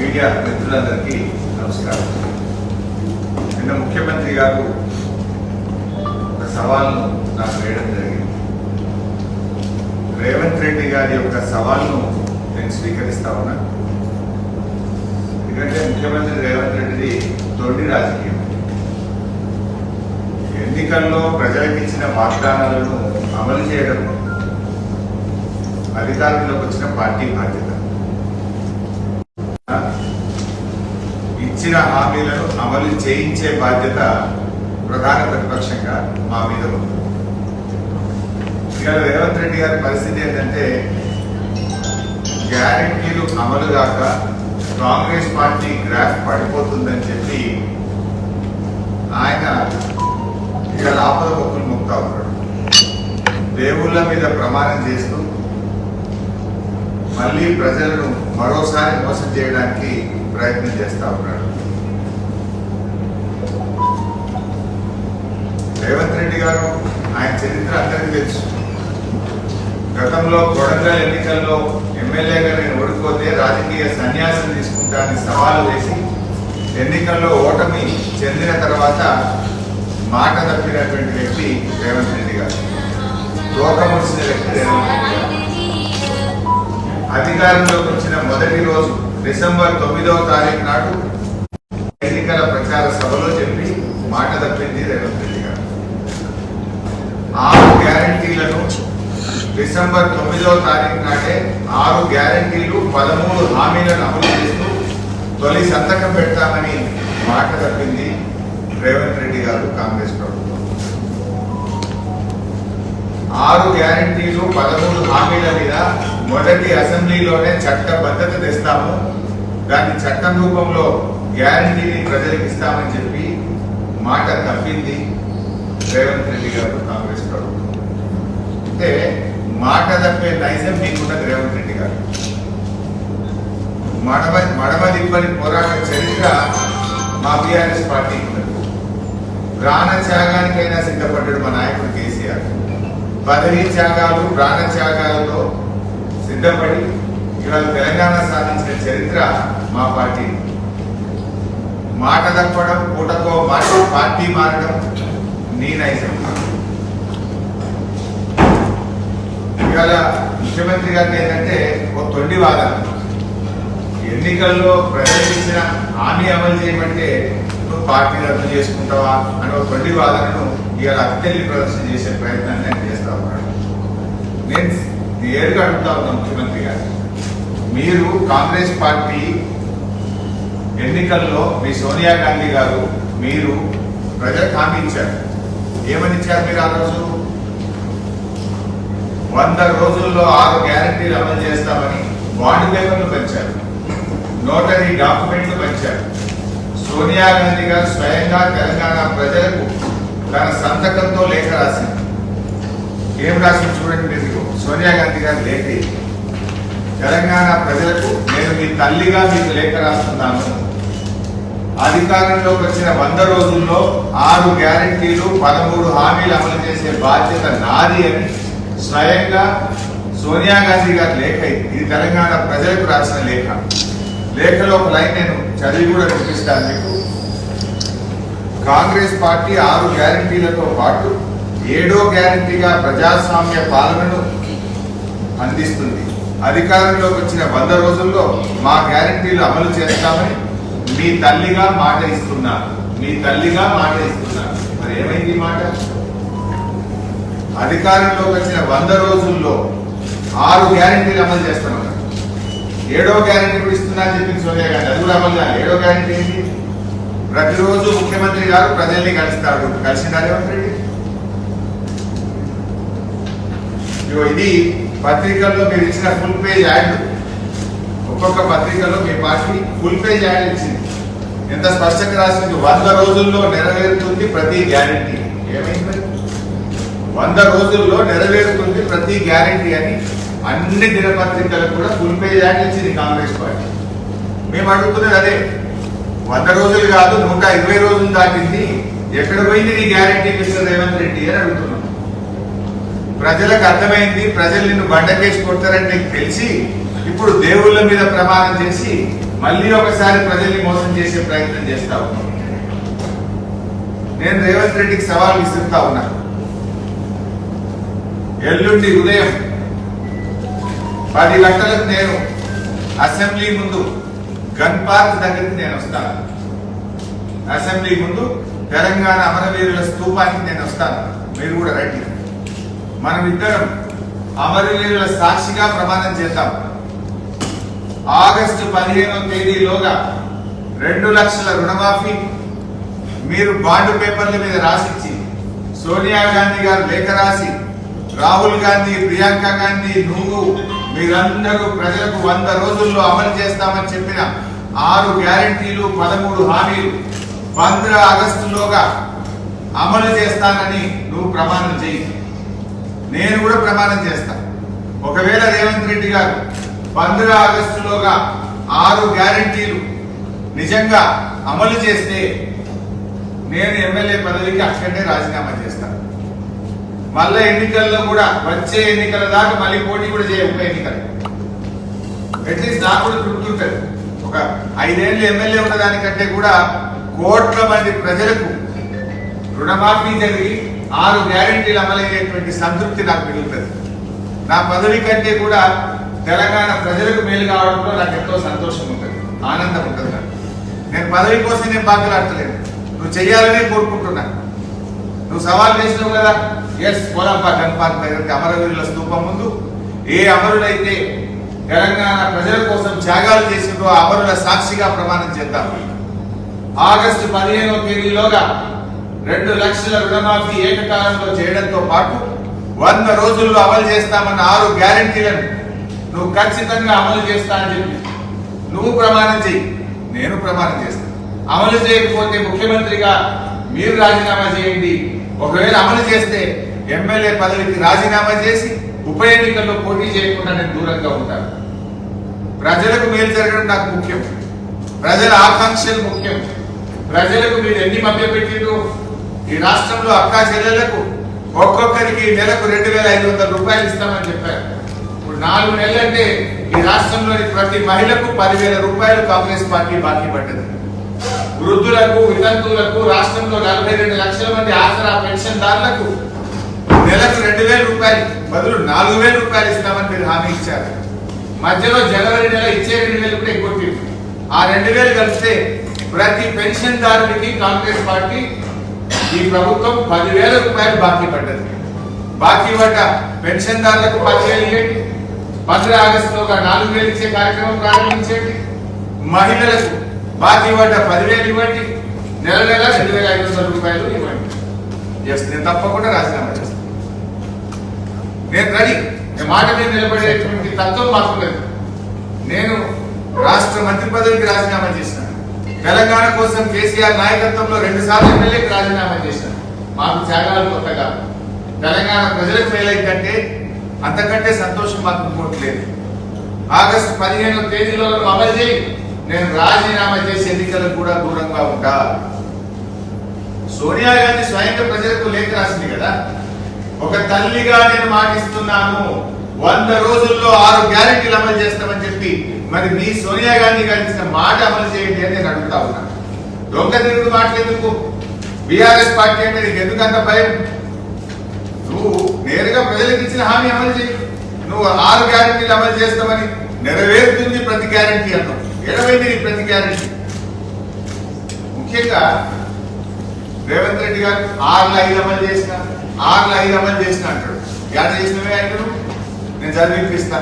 Media మిత్రులందరికీ నమస్కారం. నిన్న ముఖ్యమంత్రి గారు ఒక సవాల్ను నాకు వేయడం జరిగింది. రేవంత్ రెడ్డి గారి యొక్క సవాల్ను నేను స్వీకరిస్తా ఉన్నా. ఎందుకంటే ముఖ్యమంత్రి రేవంత్ రెడ్డిది తొలి రాజకీయం. ఎన్నికల్లో ప్రజలకు ఇచ్చిన వాగ్దానాలను అమలు చేయడం అధికారంలోకి వచ్చిన పార్టీ బాధ్యత. ఇచ్చిన హామీలను అమలు చేయించే బాధ్యత ప్రధాన ప్రతిపక్షంగా మా మీద ఉంది. ఇవాళ రేవంత్ రెడ్డి గారి పరిస్థితి ఏంటంటే గ్యారెంటీలు అమలు కాక కాంగ్రెస్ పార్టీ గ్రాఫ్ పడిపోతుందని చెప్పి ఆయన ఇక ఆపద మొక్కులు మొక్తా ఉన్నాడు. దేవుళ్ళ మీద ప్రమాణం చేస్తూ మళ్ళీ ప్రజలను మరోసారి మోసం చేయడానికి ప్రయత్నం చేస్తా ఉన్నాడు. రేవంత్ రెడ్డి గారు ఆయన చరిత్ర అందరికీ తెలుసు. గతంలో కొడంగల్ ఎన్నికల్లో ఎమ్మెల్యేగా నేను ఓడిపోతే రాజకీయ సన్యాసం తీసుకుంటానని సవాలు వేసి ఎన్నికల్లో ఓటమి చెందిన తర్వాత మాట తప్పినటువంటి వ్యక్తి రేవంత్ రెడ్డి గారు. తోకముడిసిన వ్యక్తి రేవంత్ రెడ్డి గారు. అధికారంలోకి వచ్చిన మొదటి రోజు డిసెంబర్ తొమ్మిదవ తారీఖు నాడు ఎన్నికల ప్రచార సభలో చెప్పి మాట తప్పింది రేవంత్ రెడ్డి గారు. ఆరు గ్యారంటీలను డిసెంబర్ తొమ్మిదవ తారీఖు నాటే ఆరు గ్యారంటీలు పదమూడు హామీలను అమలు చేస్తూ తొలి సంతకం పెడతామని మాట తప్పింది రేవంత్ రెడ్డి గారు కాంగ్రెస్ ప్రభుత్వం. ఆరు గ్యారంటీలు పదమూడు హామీల మీద మొదటి అసెంబ్లీలోనే చట్టబద్ధత తెస్తాము. దాన్ని చట్టం రూపంలో గ్యారంటీని ప్రజలకు ఇస్తామని చెప్పి మాట తప్పింది రేవంత్ రెడ్డి గారు కాంగ్రెస్ ప్రభుత్వం. అంటే మాట తప్పే నైజం మీకున్నది రేవంత్ రెడ్డి గారు. మడమ మడమ దిప్పని పోరాట చరిత్ర మా బీఆర్ఎస్ పార్టీకి ఉన్నది. ప్రాణ త్యాగానికైనా సిద్ధపడ్డాడు మా నాయకుడు కేసీఆర్. పదవీ త్యాగాలు ప్రాణ త్యాగాలతో సిద్ధపడి ఇవాళ తెలంగాణ సాధించిన చరిత్ర మా పార్టీ. మాట తప్పడం పూటకో మాట పార్టీ మారడం నీ నైజం. ఇవాళ ముఖ్యమంత్రి గారికి ఏంటంటే ఒక తొండి వాదన. ఎన్నికల్లో ప్రవేశించిన హామీ అమలు చేయమంటే నువ్వు పార్టీ రద్దు చేసుకుంటావా అని ఒక తొండి వాదనను ఇవాళ అత్యల్లి ప్రదర్శన చేసే ప్రయత్నాన్ని నేను చేస్తా ఉన్నాను. నేను ఏడుగా అడుగుతా ఉన్నా ముఖ్యమంత్రి గారు మీరు కాంగ్రెస్ పార్టీ ఎన్నికల్లో మీ సోనియా గాంధీ గారు మీరు ప్రజలకు హామీ ఇచ్చారు. ఏమని ఇచ్చారు మీరు ఆ రోజు? వంద రోజుల్లో ఆరు గ్యారంటీలు అమలు చేస్తామని బాండ్ పేపర్లు పెంచారు. నోటరీ డాక్యుమెంట్లు పెంచారు. సోనియా గాంధీ గారు స్వయంగా తెలంగాణ ప్రజలకు తన సంతకంతో లేఖ రాసింది. ఏం రాసింది చూడండి మీరు. సోనియా గాంధీ గారి లేఖ తెలంగాణ ప్రజలకు నేను మీ తల్లిగా మీకు లేఖ రాస్తున్నాను. అధికారంలోకి వచ్చిన వంద రోజుల్లో ఆరు గ్యారంటీలు పదమూడు హామీలు అమలు చేసే బాధ్యత నాది అని స్వయంగా సోనియా గాంధీ గారి లేఖ ఇది. ఇది తెలంగాణ ప్రజలకు రాసిన లేఖ. లేఖలో ఒక లైన్ నేను చదివి కూడా వినిపిస్తాను మీకు. కాంగ్రెస్ పార్టీ ఆరు గ్యారంటీలతో పాటు ఏడో గ్యారంటీగా ప్రజాస్వామ్య పాలనను అందిస్తుంది. అధికారంలోకి వచ్చిన వంద రోజుల్లో మా గ్యారంటీలు అమలు చేస్తామని మీ తల్లిగా మాట ఇస్తున్నారు. మీ తల్లిగా మాట ఇస్తున్నారు. మరి ఏమైంది మాట? అధికారంలోకి వచ్చిన వంద రోజుల్లో ఆరు గ్యారంటీలు అమలు చేస్తామన్నారు ఏడో గ్యారంటీ కూడా ఇస్తున్నా అని చెప్పింది సోనియా గాంధీ. అది కూడా అమలు చేయాలి. ఏడో గ్యారంటీ ఏంటి? ప్రతిరోజు ముఖ్యమంత్రి గారు ప్రజల్ని కలుస్తాడు కలిసిందా రేవంత్ రెడ్డి ఇగో ఇది పత్రికల్లో మీరు ఇచ్చిన ఫుల్ పేజ్ యాడ్ ఒక్కొక్క పత్రికలో మీ పార్టీ ఫుల్ పేజ్ యాడ్ ఇచ్చింది. ఎంత స్పష్టంగా రాసింది? వంద రోజుల్లో నెరవేరుతుంది ప్రతి గ్యారంటీ ఏమైంది? వంద రోజుల్లో నెరవేరుతుంది ప్రతి గ్యారంటీ అని అన్ని దినపత్రికలకు కూడా ఫుల్ పేజ్ యాడ్ ఇచ్చింది కాంగ్రెస్ పార్టీ. మేము అడుగుతున్నది అదే. వంద రోజులు కాదు నూట ఇరవై రోజులు దాటింది. ఎక్కడ పోయింది నీ గ్యారంటీ మిస్టర్ రేవంత్ రెడ్డి అని అడుగుతున్నాం. ప్రజలకు అర్థమైంది ప్రజలు నిన్ను బండకేసి కొడతారని నీకు తెలిసి ఇప్పుడు దేవుళ్ళ మీద ప్రమాణం చేసి మళ్ళీ ఒకసారి ప్రజల్ని మోసం చేసే ప్రయత్నం చేస్తా ఉన్నావు. నేను రేవంత్ రెడ్డికి సవాల్ విసురుతా ఉన్నా. ఎల్లుండి ఉదయం పది గంటలకు నేను అసెంబ్లీ ముందు గన్ పార్క్ దగ్గరికి నేను వస్తాను. అసెంబ్లీ ముందు తెలంగాణ అమరవీరుల స్థూపానికి నేను వస్తాను. మీరు కూడా రండి. మనం ఇద్దరం అమరవీరుల సాక్షిగా ప్రమాణం చేద్దాం. ఆగస్టు పదిహేనో తేదీలోగా రెండు లక్షల రుణమాఫీ మీరు బాండ్ పేపర్ల మీద రాసిచ్చి సోనియా గాంధీ గారు లేఖ రాసి రాహుల్ గాంధీ ప్రియాంక గాంధీ నువ్వు మీరందరూ ప్రజలకు వంద రోజుల్లో అమలు చేస్తామని చెప్పిన ఆరు గ్యారంటీలు పదమూడు హామీలు పంద్ర ఆగస్టులోగా అమలు చేస్తానని నువ్వు ప్రమాణం చేయి నేను కూడా ప్రమాణం చేస్తా. ఒకవేళ రేవంత్ రెడ్డి గారు పంద్ర ఆగస్టులోగా ఆరు గ్యారంటీలు నిజంగా అమలు చేస్తే నేను ఎమ్మెల్యే పదవికి అక్కడనే రాజీనామా చేస్తాను మళ్ళా ఎన్నికల్లో కూడా వచ్చే ఎన్నికల దాకా మళ్ళీ పోటీ కూడా చేయ ఉప ఎన్నికలు. అట్లీస్ట్ నాకు కూడా ఒక ఐదేళ్ళు ఎమ్మెల్యే ఉన్న దానికంటే కూడా కోట్ల మంది ప్రజలకు రుణమాఫీ జరిగి ఆరు గ్యారెంటీలు అమలయ్యేటువంటి సంతృప్తి నాకు మిగులుతుంది. నా పదవి కంటే కూడా తెలంగాణ ప్రజలకు మేలు కావడంలో నాకు ఎంతో సంతోషం ఉంటుంది ఆనందం ఉంటుంది నాకు. నేను పదవి కోసం నేను బాధలాడతలేదు నువ్వు చెయ్యాలని కోరుకుంటున్నా. నువ్వు సవాల్ చేసినావు కదా? ఎస్ పోలాపా గన్పార్క్ దగ్గరికి అమరవీరుల స్థూపం ముందు. ఏ అమరుడైతే తెలంగాణ ప్రజల కోసం త్యాగాలు చేసిందో అమరుల సాక్షిగా ప్రమాణం చేద్దాం. ఆగస్టు పదిహేనవ తేదీలోగా రెండు లక్షల రుణమాఫీ ఏకకాలంలో చేయడంతో పాటు వంద రోజుల్లో అమలు చేస్తామన్న ఆరు గ్యారంటీలను నువ్వు ఖచ్చితంగా అమలు చేస్తా అని చెప్పి నువ్వు ప్రమాణం చెయ్యి. నేను ప్రమాణం చేస్తాను అమలు చేయకపోతే ముఖ్యమంత్రిగా మీరు రాజీనామా చేయండి. ఒకవేళ అమలు చేస్తే ఎమ్మెల్యే పదవికి రాజీనామా చేసి ఉప ఎన్నికల్లో పోటీ చేయకుండా నేను దూరంగా ఉంటాను. ప్రజలకు మేలు జరగడం నాకు ముఖ్యం. ప్రజల ఆకాంక్షలు ముఖ్యం. ప్రజలకు మీరు ఎన్ని మభ్యపెట్టిండ్రు ఈ రాష్ట్రంలో అక్కా చెల్లెలకు ఒక్కొక్కరికి నెలకు రెండు వేల ఐదు వందల రూపాయలు ఇస్తామని చెప్పారు. ఇప్పుడు నాలుగు నెలలంటే ఈ రాష్ట్రంలోని ప్రతి మహిళకు పదివేల రూపాయలు కాంగ్రెస్ పార్టీ బాకీ పడ్డది. వృద్ధులకు వితంతువులకు రాష్ట్రంలో నలభై రెండు లక్షల మంది ఆసరా పెన్షన్దారులకు నెలకు రెండు వేల రూపాయలు బదులు నాలుగు వేల రూపాయలు ఇస్తామని మీరు హామీ ఇచ్చారు. మధ్యలో జనవరి నెల ఇచ్చే రెండు వేలు కూడా ఎక్కువ ఆ రెండు వేలు కలిస్తే ప్రతి పెన్షన్దారునికి కాంగ్రెస్ పార్టీ ఈ ప్రభుత్వం పదివేల రూపాయలు బాకీ పడ్డది. బాకీ పడ్డ పెన్షన్దారులకు పదివేలు ఇవ్వండి పంద్ర ఆగస్టులోగా నాలుగు వేలు ఇచ్చే కార్యక్రమం ప్రారంభించండి. మహిళలకు బాకీ పడ్డ పదివేలు ఇవ్వండి. నెల నెల రెండు వేల ఐదు వందల రూపాయలు ఇవ్వండి. ఎస్ నేను తప్పకుండా రాజీనామా చేస్తాను. నేను రెడీ. నేను మాట మీద నిలబడేటువంటి తత్వం మాకున్నది నేను రాష్ట్ర మంత్రి పదవికి రాజీనామా చేశాను. తెలంగాణ కోసం కేసీఆర్ నాయకత్వంలో రెండు సార్లు ఎమ్మెల్యేకి రాజీనామా చేశాను మాకు త్యాగాలు కొత్తగా. తెలంగాణ ప్రజలకు ఫెయిల్ అయిందంటే అంతకంటే సంతోషం మాకు ఇంకోటి ఆగస్టు పదిహేను తేదీలో అమలు చేయి నేను రాజీనామా చేసి ఎన్నికలకు కూడా దూరంగా ఉంటా. సోనియా గాంధీ స్వయంగా ప్రజలకు లేఖ రాసింది కదా. ఒక తల్లిగా నేను మాటిస్తున్నాను. వంద రోజుల్లో ఆరు గ్యారెంటీలు అమలు చేస్తామని చెప్పి మరి మీ సోనియా గాంధీ గారు ఇచ్చిన మాట అమలు చేయండి అని నేను అడుగుతా ఉన్నాను దొంగ తిరుగుడు మాట్లాడేందుకు బీఆర్ఎస్ పార్టీ అంటే నీకు ఎందుకు అంత భయం? నువ్వు నేరుగా ప్రజలకు ఇచ్చిన హామీ అమలు చేయి. నువ్వు ఆరు గ్యారంటీలు అమలు చేస్తామని నెరవేరుతుంది ప్రతి గ్యారెంటీ అన్నావు. ఎడవైంది నీ ప్రతి గ్యారెంటీ? ముఖ్యంగా రేవంత్ రెడ్డి గారు ఆరులో ఐదు అమలు చేసిన ఆరులో ఐదు అమలు చేసిన అంటాడు. యాద చేసినవే అంటాడు నేను చదివిపిస్తా.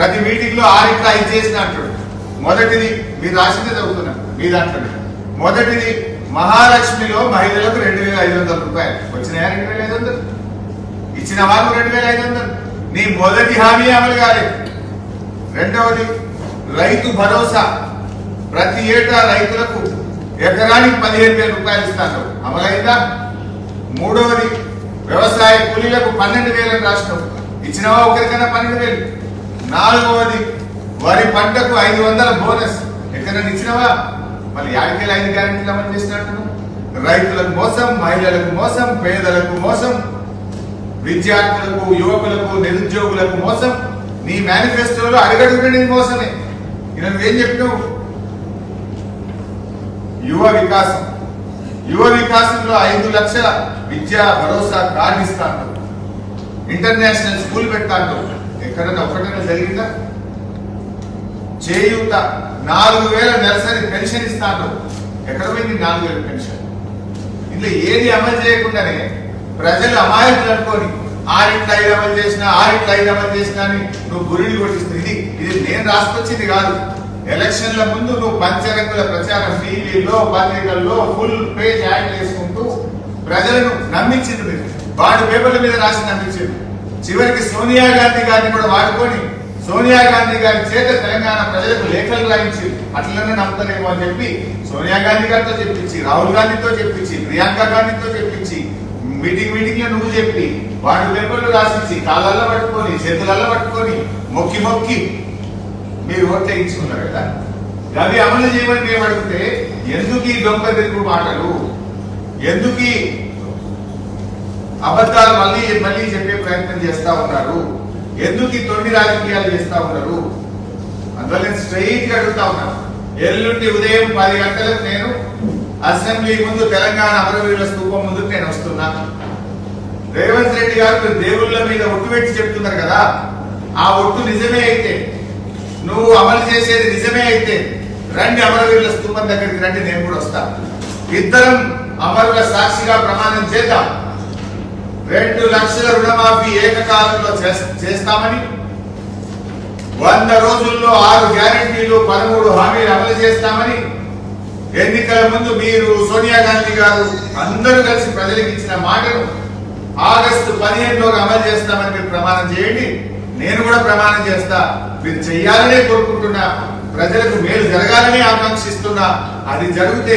ప్రతి మీటింగ్లో ఆరింట్లో ఐదు చేసిన అంటాడు. మొదటిది మీరు రాసిందే చదువుతున్నా మీ దాంట్లో మొదటిది మహాలక్ష్మిలో మహిళలకు రెండు వేల ఐదు వందల రూపాయలు. వచ్చినాయా రెండు వేల ఐదు వందలు? ఇచ్చిన వాళ్ళు రెండు వేల ఐదు వందలు. నీ మొదటి హామీ అమలు కాలేదు. రెండవది రైతు భరోసా. ప్రతి ఏటా రైతులకు ఎకరానికి పదిహేను వేల రూపాయలు ఇస్తాను. అమలైందా? మూడవది వ్యవసాయ కూలీలకు పన్నెండు వేల రాష్ట్రం ఇచ్చినవా ఒకరికైనా పన్నెండు వేలు? నాలుగవది వరి పంటకు ఐదు వందల బోనస్. ఎక్కడైనా ఇచ్చినవా? మళ్ళీ యాడికెళ్ళి ఐదు గ్యారెంటీలు అమలు చేసినట్టు రైతులకు మోసం మహిళలకు మోసం పేదలకు మోసం విద్యార్థులకు యువకులకు నిరుద్యోగులకు మోసం. నీ మేనిఫెస్టోలో అడుగడుగున నీ మోసమే ఇలా ఏం చెప్పావు యువ వికాసం. యువ వికాసంలో ఐదు లక్షల విద్యా భరోసా కార్డు ఇస్తాను ఇంటర్నేషనల్ స్కూల్ పెడతాను ఎక్కడైనా ఒకటైనా జరిగిందా? చేయూత నాలుగు వేల నెలసరి పెన్షన్ ఇస్తాను. ఎక్కడ పోయింది నాలుగు వేల పెన్షన్? ఇట్లా ఏది అమలు చేయకుండానే ప్రజలు అమాయకులు అనుకోని ఆరింట్ల ఐదు అమలు చేసినా ఆరింట్ల ఐదు అమలు చేసినా అని నువ్వు గురిని కొట్టిస్తుంది ఇది ఇది నేను రాసుకొచ్చింది కాదు. ఎలక్షన్ల ముందు నువ్వు పంచరంగుల ప్రచారం టీవీలో పత్రికల్లో ఫుల్ పేజ్ యాడ్ చేసుకుంటూ ప్రజలను నమ్మించింది వాడి వాడు పేపర్ల మీద రాసి నమ్మించింది. చివరికి సోనియా గాంధీ గారిని కూడా వాడుకొని సోనియా గాంధీ గారి చేత తెలంగాణ ప్రజలకు లేఖలు రాయించి అట్లనే నమ్ముతారేమో అని చెప్పి సోనియా గాంధీ గారితో చెప్పించి రాహుల్ గాంధీతో చెప్పించి ప్రియాంక గాంధీతో చెప్పించి మీటింగ్ మీటింగ్లో నువ్వు చెప్పి వాడు పేపర్లు రాసించి కాళ్ళల్లో పట్టుకొని చేతులల్లో పట్టుకొని మొక్కి మొక్కి మీరు ఓట్లు వేయించుకున్నారు కదా? అవి అమలు చేయమని మేము అడిగితే ఎందుకు ఈ దొంగ తిరుగు మాటలు? ఎందుకు అబద్ధాలు మళ్ళీ మళ్ళీ చెప్పే ప్రయత్నం చేస్తా ఉన్నారు. ఎందుకు ఈ తొండి రాజకీయాలు చేస్తా ఉన్నారు? అందువల్ల నేను స్ట్రైట్గా అడుగుతా ఉన్నాను ఎల్లుండి ఉదయం పది గంటలకు నేను అసెంబ్లీ ముందు తెలంగాణ అమరవీరుల స్థూపం ముందుకు నేను వస్తున్నా. రేవంత్ రెడ్డి గారు మీరు దేవుళ్ళ మీద ఒట్టు పెట్టి చెప్తున్నారు కదా. ఆ ఒట్టు నిజమే అయితే నువ్వు అమలు చేసేది నిజమే అయితే రండి అమరవీరుల స్థూపం దగ్గరికి రండి నేను కూడా వస్తా. ఇద్దరం అమరుల సాక్షిగా ప్రమాణం చేద్దాం. రెండు లక్షల రుణమాఫీ ఏకకాలంలో చేస్తామని వంద రోజుల్లో ఆరు గ్యారెంటీలు పదమూడు హామీలు అమలు చేస్తామని ఎన్నికల ముందు మీరు సోనియా గాంధీ గారు అందరూ కలిసి ప్రజలకు ఇచ్చిన మాటను ఆగస్టు పదిహేనులోకి అమలు చేస్తామని మీరు ప్రమాణం చేయండి. నేను కూడా ప్రమాణం చేస్తా. మీరు చెయ్యాలనే కోరుకుంటున్నా. ప్రజలకు మేలు జరగాలని ఆకాంక్షిస్తున్నా. అది జరిగితే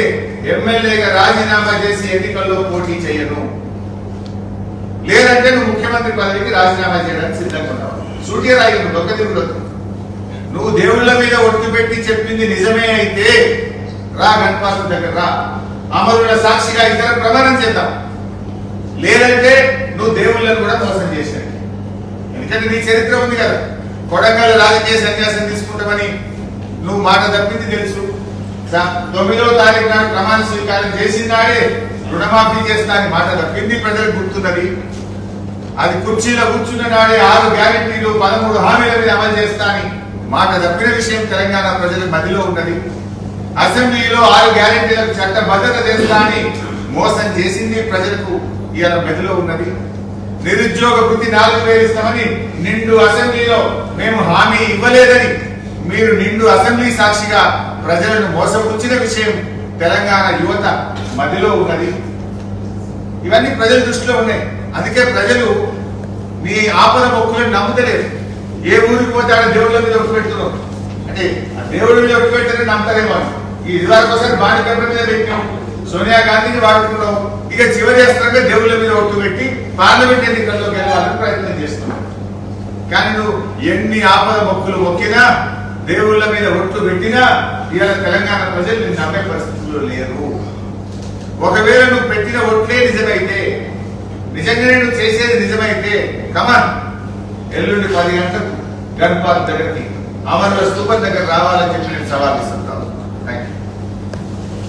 ఎమ్మెల్యేగా రాజీనామా చేసి ఎన్నికల్లో పోటీ చేయను. లేదంటే నువ్వు ముఖ్యమంత్రి పదవికి రాజీనామా చేయడానికి సిద్ధంగా ఉన్నావు. సూటిగా రాయి నువ్వు దొంగ నువ్వు దేవుళ్ళ మీద ఒట్టు పెట్టి చెప్పింది నిజమే అయితే రా గణపాసు దగ్గర రా. అమరుల సాక్షిగా ఇద్దరు ప్రమాణం చేద్దాం. లేదంటే నువ్వు దేవుళ్ళని కూడా మోసం చేశావు. ఎందుకంటే నీ చరిత్ర ఉంది కదా. కొడంగల్ రాజకీయ సన్యాసం తీసుకుంటామని నువ్వు మాట తప్పింది తెలుసు. తొమ్మిదో తారీఖు నాడు ప్రమాణ స్వీకారం చేసిన నాడే రుణమాఫీ చేస్తా అని మాట తప్పింది ప్రజలకు గుర్తున్నది అది కుర్చీలో కూర్చున్న నాడే ఆరు గ్యారెంటీలు పదమూడు హామీల మీద అమలు చేస్తా అని మాట తప్పిన విషయం తెలంగాణ ప్రజల మదిలో ఉన్నది. అసెంబ్లీలో ఆరు గ్యారెంటీలకు చట్టబద్ధత చేస్తా అని మోసం చేసింది ప్రజలకు ఇవాళ మెదిలో ఉన్నది. నిరుద్యోగ వృత్తి నాలుగు వేలు ఇస్తామని నిండు అసెంబ్లీలో మేము హామీ ఇవ్వలేదని మీరు నిండు అసెంబ్లీ సాక్షిగా ప్రజలను మోసపుచ్చిన విషయం తెలంగాణ యువత మదిలో ఉన్నది. ఇవన్నీ ప్రజల దృష్టిలో ఉన్నాయి. అందుకే ప్రజలు మీ ఆపద మొక్కులను నమ్ముతలేరు. ఏ ఊరికి పోతే ఆడ దేవుళ్ళ మీద ఒట్టు పెడుతున్నావు అంటే ఆ దేవుడి మీద ఒట్టు పెట్టారని నమ్ముతారేమో ఈ ఇదివరకు ఒకసారి బాణి పేపర్ మీద పెట్టాం సోనియా గాంధీని వాడుకున్నాం. ఇక చివరి చేస్తారంటే దేవుళ్ళ మీద ఒట్టు పెట్టి పార్లమెంట్ ఎన్నికల్లోకి వెళ్ళాలని ప్రయత్నం చేస్తున్నాం. కానీ నువ్వు ఎన్ని ఆపద మొక్కులు మొక్కినా దేవుళ్ళ మీద ఒట్టు పెట్టినా ఇవాళ తెలంగాణ ప్రజలు నేను నమ్మే పరిస్థితుల్లో లేరు. ఒకవేళ నువ్వు పెట్టిన ఒట్లే నిజమైతే నిజంగానే నువ్వు చేసేది నిజమైతే కమన్ ఎల్లుండి పది గంటలకు గణపాల్ దగ్గరికి అమరుల స్థూపం దగ్గర రావాలని చెప్పి నేను సవాల్ ఇస్తాను